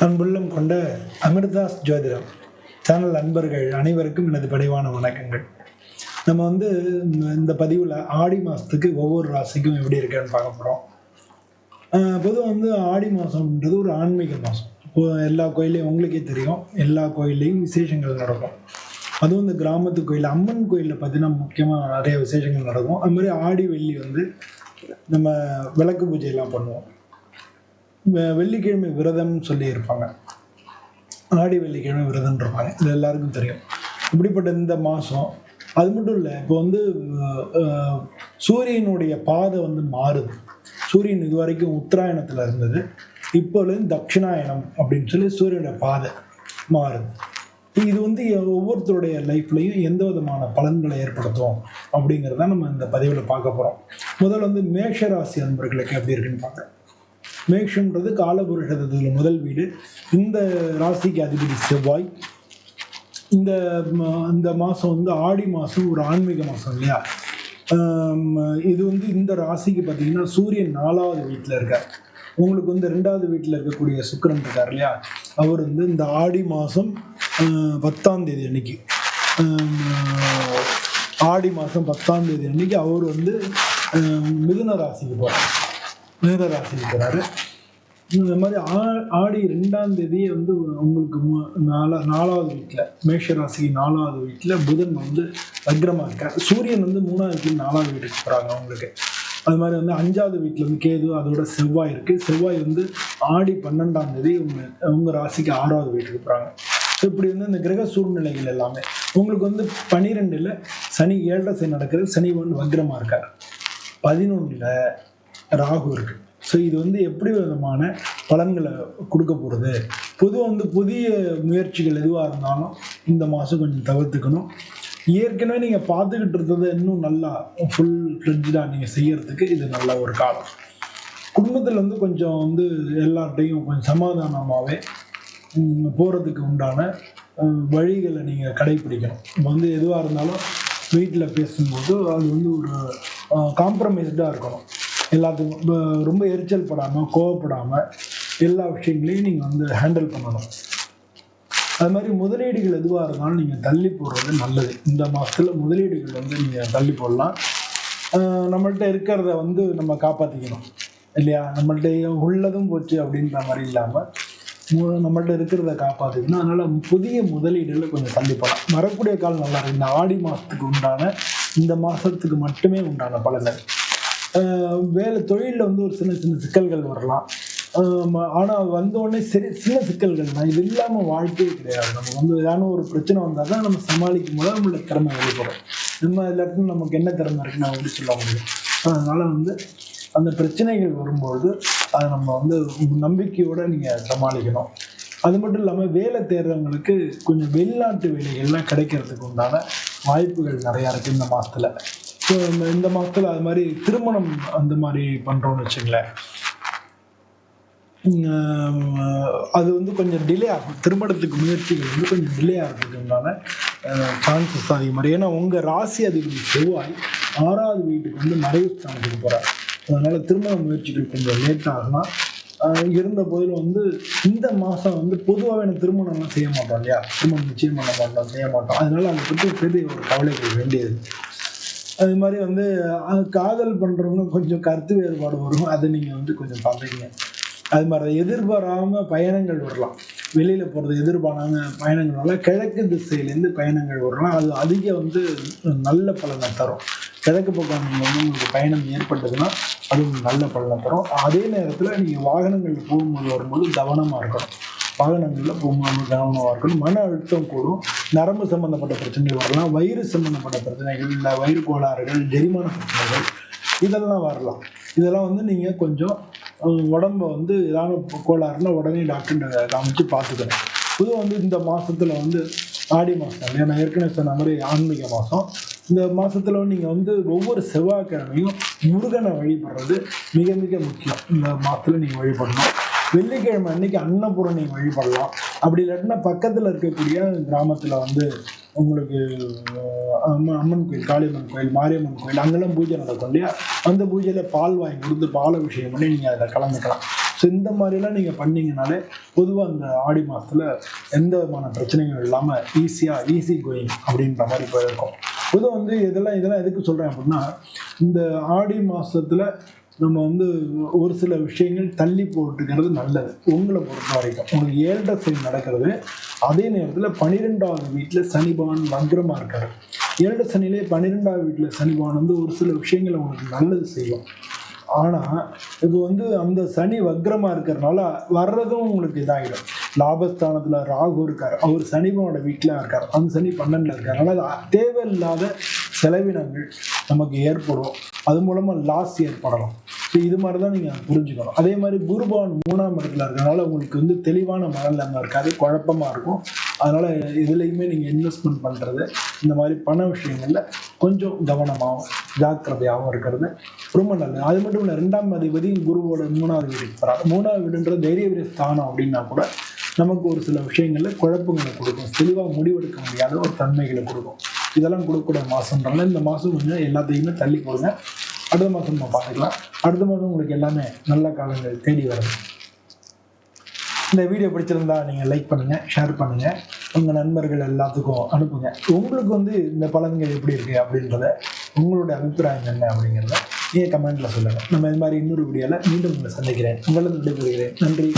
அன்புள்ளம் கொண்ட அமிர்தாஸ் ஜோதிடம். சேனல் அன்பர்கள் அனைவருக்கும் எனது பணிவான வணக்கங்கள். நம்ம வந்து இந்த- பதிவில் ஆடி மாதத்துக்கு ஒவ்வொரு ராசிக்கும் எப்படி இருக்குன்னு பார்க்க போகிறோம் பொதுவாக வந்து ஆடி மாதம்ன்றது ஒரு ஆன்மீக மாதம் எல்லா கோயிலையும் உங்களுக்கே தெரியும் எல்லா கோயில்லையும் விசேஷங்கள் நடக்கும். அதுவும் இந்த கிராமத்து கோயில் அம்மன் கோயிலில் பார்த்தீங்கன்னா முக்கியமாக நிறைய விசேஷங்கள் நடக்கும். அது மாதிரி ஆடி வெள்ளி வந்து நம்ம விளக்கு பூஜையெல்லாம் பண்ணுவோம். வெள்ளிக்கிழமை விரதம்னு சொல்லி இருப்பாங்க. ஆடி வெள்ளிக்கிழமை விரதம் இருப்பாங்க. இது எல்லாருக்கும் தெரியும். இப்படிப்பட்ட இந்த மாதம் அது மட்டும் இல்லை இப்போ வந்து சூரியனுடைய பாதை வந்து மாறுது. சூரியன் இது வரைக்கும் உத்தராயணத்தில் இருந்தது. இப்போலேருந்து தட்சிணாயணம் அப்படின்னு சொல்லி சூரியனுடைய பாதை மாறுது. இது வந்து ஒவ்வொருத்தருடைய லைஃப்லையும் எந்த விதமான பலன்களை ஏற்படுத்தும் அப்படிங்கிறத நம்ம இந்த பதிவில் பார்க்க போகிறோம் முதல்ல வந்து மேஷராசி அன்பர்களுக்கு எப்படி இருக்குன்னு பார்க்குறோம் மேஷம்ன்றது காலபுருஷத்தில் முதல் வீடு. இந்த ராசிக்கு அதிபதி செவ்வாய். இந்த இந்த மாதம் வந்து ஆடி மாதம் ஒரு ஆன்மீக மாதம் இல்லையா? இது வந்து இந்த ராசிக்கு பார்த்தீங்கன்னா சூரியன் நாலாவது வீட்டில் இருக்கார். உங்களுக்கு வந்து ரெண்டாவது வீட்டில் இருக்கக்கூடிய சுக்கரன் இருக்கார் இல்லையா? அவர் வந்து இந்த ஆடி மாதம் பத்தாம் தேதி அன்னைக்கு. ஆடி மாதம் பத்தாம் தேதி அன்னைக்கு அவர் வந்து மிதுன ராசிக்கு போகிறார் மிதுன ராசிக்கு இந்த மாதிரி ஆ ஆடி ரெண்டாம் தேதி வந்து உங்களுக்கு மு- நாலா நாலாவது வீட்டில் மேஷ நாலாவது வீட்டில் புதன் வந்து வக்ரமாக இருக்கார். சூரியன் வந்து மூணாவது வீட்டில் நாலாவது வீட்டுக்கு போகிறாங்க அவங்களுக்கு. அது மாதிரி வந்து அஞ்சாவது வீட்டில் வந்து கேது அதோட செவ்வாய் இருக்குது செவ்வாய் வந்து ஆடி பன்னெண்டாம் தேதி உங்கள் உங்கள் ராசிக்கு ஆறாவது வீட்டுக்கு போகிறாங்க ஸோ இப்படி வந்து இந்த கிரக சூழ்நிலைகள் எல்லாமே உங்களுக்கு வந்து பனிரெண்டில் சனி ஏழரை சனி நடக்கிறது சனி ஒன்று வக்ரமாக இருக்கார். பதினொன்றில் ராகு இருக்கு. ஸோ இது வந்து எப்படி விதமான பலன்களை கொடுக்க போகிறது பொதுவாக வந்து புதிய முயற்சிகள் எதுவாக இருந்தாலும் இந்த மாதம் கொஞ்சம் தவிர்த்துக்கணும். ஏற்கனவே நீங்கள் பார்த்துக்கிட்டு இருந்தது இன்னும் நல்லா ஃபுல் ஃப்ரிட்ஜாக நீங்கள் செய்யறதுக்கு இது நல்ல ஒரு காலம். குடும்பத்தில் வந்து கொஞ்சம் வந்து எல்லார்ட்டையும் கொஞ்சம் சமாதானமாகவே போகிறதுக்கு உண்டான வழிகளை நீங்கள் கடைப்பிடிக்கணும் இப்போ வந்து எதுவாக இருந்தாலும் வீட்டில் பேசும்போது அது வந்து ஒரு காம்ப்ரமைஸ்டாக இருக்கணும். எல்லாத்துக்கும் ரொம்ப எரிச்சல் படாமல் கோவப்படாமல் எல்லா விஷயங்களையும் நீங்கள் வந்து ஹேண்டில் பண்ணணும். அது மாதிரி முதலீடுகள் எதுவாக இருந்தாலும் நீங்கள் தள்ளி போடுறது நல்லது. இந்த மாதத்தில் முதலீடுகள் வந்து நீங்கள் தள்ளி போடலாம். நம்மள்கிட்ட இருக்கிறத வந்து நம்ம காப்பாற்றிக்கணும் இல்லையா? நம்மள்கிட்ட உள்ளதும் போச்சு அப்படின்ற மாதிரி இல்லாமல் நம்மள்ட்ட இருக்கிறத காப்பாற்றிக்கணும் அதனால் புதிய முதலீடுகளை கொஞ்சம் தள்ளி போகலாம் வரக்கூடிய காலம் நல்லா இருக்கு. இந்த ஆடி மாதத்துக்கு உண்டான இந்த மாதத்துக்கு மட்டுமே உண்டான பலன்கள். வேலை தொழிலில் வந்து ஒரு சின்ன சின்ன சிக்கல்கள் வரலாம். ஆனால் வந்தோடனே சரி சின்ன சிக்கல்கள் தான். இது இல்லாமல் வாழ்க்கையே கிடையாது. நம்ம வந்து ஏதாவது ஒரு பிரச்சனை வந்தால் தான் நம்ம சமாளிக்கும் போது நம்மளோட திறமை வெளிப்படும். நம்ம எல்லாத்துக்கும் நமக்கு என்ன திறமை இருக்குன்னு நான் சொல்ல முடியும். அதனால் வந்து அந்த பிரச்சனைகள் வரும்பொழுது அதை நம்ம வந்து நம்பிக்கையோடு நீங்கள் சமாளிக்கணும். அது மட்டும் இல்லாமல் வேலை தேடுறவங்களுக்கு கொஞ்சம் வெளிநாட்டு வேலைகள்லாம் கிடைக்கிறதுக்கு உண்டான வாய்ப்புகள் நிறையா இருக்குது இந்த மாதத்தில் ஸோ இந்த மக்கள் மாதத்தில் அது மாதிரி திருமணம் அந்த மாதிரி பண்ணுறோம்னு வச்சுங்களேன். அது வந்து கொஞ்சம் டிலே ஆகும். திருமணத்துக்கு முயற்சிகள் வந்து கொஞ்சம் டிலே ஆகிறதுக்கு உண்டான சான்சஸ் அதிகமாக இருக்கு. ஏன்னா உங்கள் ராசி அதிபதி செவ்வாய் ஆறாவது வீட்டுக்கு வந்து மறைவு ஸ்தானத்துக்கு போகிறார் அதனால் திருமண முயற்சிகள் கொஞ்சம் லேட் ஆகலாம் இருந்த போதிலும் வந்து இந்த மாதம் வந்து பொதுவாகவே எனக்கு திருமணம்லாம் செய்ய மாட்டோம் இல்லையா? திருமணம் நிச்சயம் பண்ண மாட்டோம் செய்ய மாட்டோம். அதனால அதை பற்றி பெரிய ஒரு கவலைகள் வேண்டியது. அது மாதிரி வந்து காதல் பண்ணுறவங்க கொஞ்சம் கருத்து வேறுபாடு வரும். அதை நீங்கள் வந்து கொஞ்சம் பார்த்துக்கங்க. அது மாதிரி எதிர்பாராம பயணங்கள் வரலாம். வெளியில் போகிறது எதிர்பாராம பயணங்கள் வரலாம். கிழக்கு திசையிலேருந்து பயணங்கள் வரலாம். அது அதிக வந்து நல்ல பலனை தரும். கிழக்கு பக்கம் நீங்கள் வந்து உங்களுக்கு பயணம் ஏற்பட்டதுன்னா அது நல்ல பலனை தரும். அதே நேரத்தில் நீங்கள் வாகனங்கள் போகும்போது வரும்போது கவனமாக இருக்கணும். வாகனங்களில் போகும்போது கவனமாக இருக்கணும். மன அழுத்தம் கூடும். நரம்பு சம்மந்தப்பட்ட பிரச்சனைகள் வரலாம். வயிறு சம்மந்தப்பட்ட பிரச்சனைகள் இல்லை வயிறு கோளாறுகள் ஜெரிமான பிரச்சனைகள் இதெல்லாம் வரலாம். இதெல்லாம் வந்து நீங்கள் கொஞ்சம் உடம்ப வந்து ஏதாவது கோளாறுனா உடனே டாக்டர்கிட்ட காமிச்சு பார்த்துக்கணும். பொதுவாக வந்து இந்த மாதத்தில் வந்து ஆடி மாதம் இல்லையா நான் ஏற்கனவே சொன்ன மாதிரி ஆன்மீக மாதம் இந்த மாதத்தில் நீங்கள் வந்து ஒவ்வொரு செவ்வாய்க்கிழமையும் முருகனை வழிபடுறது மிக மிக முக்கியம். இந்த மாதத்துல நீங்கள் வழிபடணும். வெள்ளிக்கிழமை அன்னைக்கு அன்னபூரணி வழிபடலாம். அப்படி இல்லாட்டினா பக்கத்தில் இருக்கக்கூடிய கிராமத்தில் வந்து உங்களுக்கு அம்மன் அம்மன் கோயில் காளியம்மன் கோயில் மாரியம்மன் கோயில் அங்கெல்லாம் பூஜை நடக்கும் இல்லையா? அந்த பூஜையில் பால் வாங்கி கொடுத்து பால் விஷயம் பண்ணி நீங்கள் அதில் கலந்துக்கலாம். ஸோ இந்த மாதிரிலாம் நீங்கள் பண்ணிங்கனாலே பொதுவாக அந்த ஆடி மாதத்தில் எந்த விதமான பிரச்சனையும் இல்லாமல் ஈஸியாக ஈஸி கோயிங் அப்படின்ற மாதிரி போயிருக்கும். பொதுவாக வந்து இதெல்லாம் இதெல்லாம் எதுக்கு சொல்கிறேன் அப்படின்னா இந்த ஆடி மாதத்தில் நம்ம வந்து ஒரு சில விஷயங்கள் தள்ளி போட்டுக்கிறது நல்லது. உங்களை பொறுத்த வரைக்கும். உங்களுக்கு ஏழரை சனி நடக்கிறது. அதே நேரத்தில் பன்னிரெண்டாவது வீட்டில் சனிபான் வக்ரமாக இருக்காரு. ஏழரை சனிலே பன்னிரெண்டாவது வீட்டில் சனிபான் வந்து ஒரு சில விஷயங்களை உங்களுக்கு நல்லது செய்யும். ஆனால் இப்போ வந்து அந்த சனி வக்ரமாக இருக்கிறனால வர்றதும் உங்களுக்கு இதாகிடும் லாபஸ்தானத்தில் ராகு இருக்கார். அவர் சனிபனோட வீட்டில் இருக்கார். அந்த சனி பன்னெண்டில் இருக்கார். அதனால் தேவையில்லாத செலவினங்கள் நமக்கு ஏற்படும். அது மூலமாக லாஸ் ஏற்படலாம். ஸோ இது மாதிரி தான் நீங்கள் புரிஞ்சுக்கணும். அதே மாதிரி குருபவன் மூணாம் இடத்துல இருக்கிறனால உங்களுக்கு வந்து தெளிவான மனநிலைமை இருக்காது குழப்பமாக இருக்கும். அதனால் எதுலேயுமே நீங்கள் இன்வெஸ்ட்மெண்ட் பண்ணுறது இந்த மாதிரி பண விஷயங்களில் கொஞ்சம் கவனமாகவும் ஜாக்கிரதையாகவும் இருக்கிறது ரொம்ப நல்லது. அது மட்டும் இல்லை ரெண்டாம் அதிபதி குருவோட மூணாவது வீடு போகிறார் மூணாவது வீடுன்றது தைரிய வீடு ஸ்தானம் அப்படின்னா கூட நமக்கு ஒரு சில விஷயங்களில் குழப்பங்களை கொடுக்கும். தெளிவாக முடிவெடுக்க முடியாத ஒரு தன்மைகளை கொடுக்கும். இதெல்லாம் கொடுக்கக்கூடிய மாதம்ன்றனால இந்த மாதம் கொஞ்சம் எல்லாத்தையுமே தள்ளி போடுங்க. அடுத்த மாதம் நம்ம பார்த்துக்கலாம். அடுத்த மாதம் உங்களுக்கு எல்லாமே நல்ல காலங்கள் தேடி வருது இந்த வீடியோ பிடிச்சிருந்தா நீங்கள் லைக் பண்ணுங்கள் ஷேர் பண்ணுங்கள் உங்கள் நண்பர்கள் எல்லாத்துக்கும் அனுப்புங்க. உங்களுக்கு வந்து இந்த பலன்கள் எப்படி இருக்குது அப்படின்றத உங்களுடைய அபிப்பிராயம் என்ன அப்படிங்கிறத நீங்கள் கமெண்ட்டில் சொல்லுங்கள் நம்ம இது மாதிரி இன்னொரு வீடியோவில் மீண்டும் உங்களை சந்திக்கிறேன். உங்களது விடைபெறுகிறேன். நன்றி.